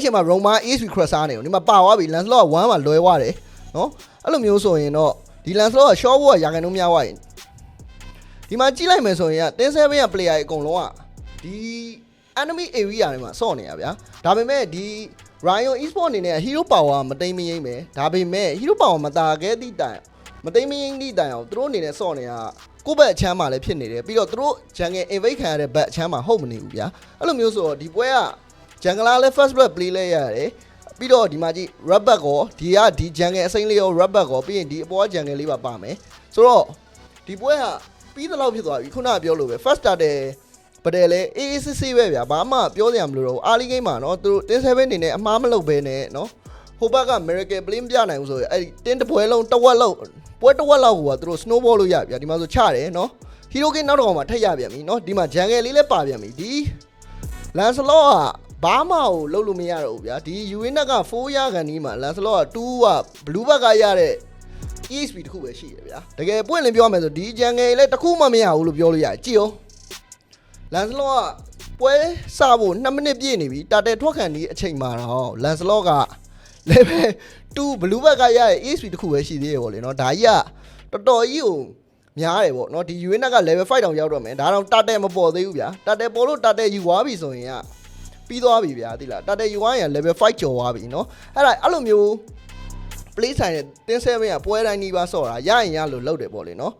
အဲ့ချိန်မှာ Roma ESP cross စားနေတယ်ဒီမှာပါသွားပြီ Lancelot က1မှာလွဲသွားတယ်နော်အဲ့လိုမျိုးဆိုရင်တော့ဒီ Lancelot က short wall ကရာခိုင်နှုန်းများသွားရင်ဒီမှာကြည့်လိုက်မယ်ဆိုရင်ကတင်း7က player တွေအကုန်လုံးကဒီ enemy area တွေမှာစော့နေရဗျာဒါပေမဲ့ဒီ Ryan Esport အနေနဲ့ hero power မတိမ်မယိမ့်ပဲဒါပေမဲ့ hero power မတာခဲ့သည့်တိုင်မတိမ်မယိမ့်သည့်တိုင်အောင်သူတို့အနေနဲ့စော့နေတာကိုယ့်ဘက်အချမ်းမှာလည်းဖြစ်နေတယ်ပြီးတော့သူတို့ jungle invade ခံရတဲ့ဘက်အချမ်းမှာဟုတ်မနေဘူးဗျာအဲ့လိုမျိုးဆိုတော့ဒီပွဲက jungle လည်း first blood play လဲရတယ်ပြီးတော့ဒီမှာကြည့် rubber ကောဒီကဒီ jungle အစိမ့်လေးရော rubber ကောပြီးရင်ဒီအပေါ်က jungle လေးပါပါမယ်ဆိုတော့ဒီပွဲကပြီးသလောက်ဖြစ်သွားပြီခုနကပြောလို့ပဲ first starter ပတယ်လေအေးအေးစစ်စစ်ပဲဗျာဘာမှပြောစရာမလိုတော့ဘူးအာလီဂိမ်းမှာနော်သူတို့တင်း7အနေနဲ့အမှားမလုပ်ဘဲနဲ့နော်ဟိုဘက်က miracle play မပြနိုင်ဘူးဆိုရင်အဲ့ဒီတင်းတစ်ပွဲလုံးတစ်ဝက်လောက်ပွဲတစ်ဝက်လောက်ကသူတို့ snowball လို့ရဗျာဒီမှာဆိုချတယ်နော် hero game နောက်တော့မှထက်ရပြန်ပြီနော်ဒီမှာ jungle လေးလည်းပါပြန်ပြီဒီ Lancelot က ဘာမှကိုလုပ်လို့မရတော့ဘူးဗျာဒီ Uinat က4ရကန်ဒီမှာ Lancelot က2က blue ဘက်ကရတဲ့ EXP တခုပဲရှိတယ်ဗျာတကယ်ပွင့်လင်းပြောရမယ်ဆိုဒီ jungle လည်းတစ်ခုမှမရဘူးလို့ပြောလို့ရတယ်ကြည့်အောင် Lancelot ကပွဲစဖို့2မိနစ်ပြည့်နေပြီတာတဲထွက်ခံဒီအချိန်မှာတော့ Lancelot က level 2 blue ဘက်ကရတဲ့ EXP တခုပဲရှိသေးတယ်ပေါ့လေနော်ဒါကြီးကတော်တော်ကြီးကိုများတယ်ပေါ့နော်ဒီ Uinat က level 5တောင်ရောက်တော့မယ်ဒါတော့တာတဲမပေါ်သေးဘူးဗျာတာတဲပေါ်လို့တာတဲယူသွားပြီဆိုရင်က ပြီးသွားပြီဗျာသိလားတာတဲယူသွားရင် level 5ကျော်သွားပြီနော်အဲ့ဒါအဲ့လိုမျိုး play ဆိုင်တဲ့တင်းဆဲမင်းကပွဲတိုင်းနီးပါးဆော့တာရရင်ရလို့လုပ်တယ်ပေါ့လေနော်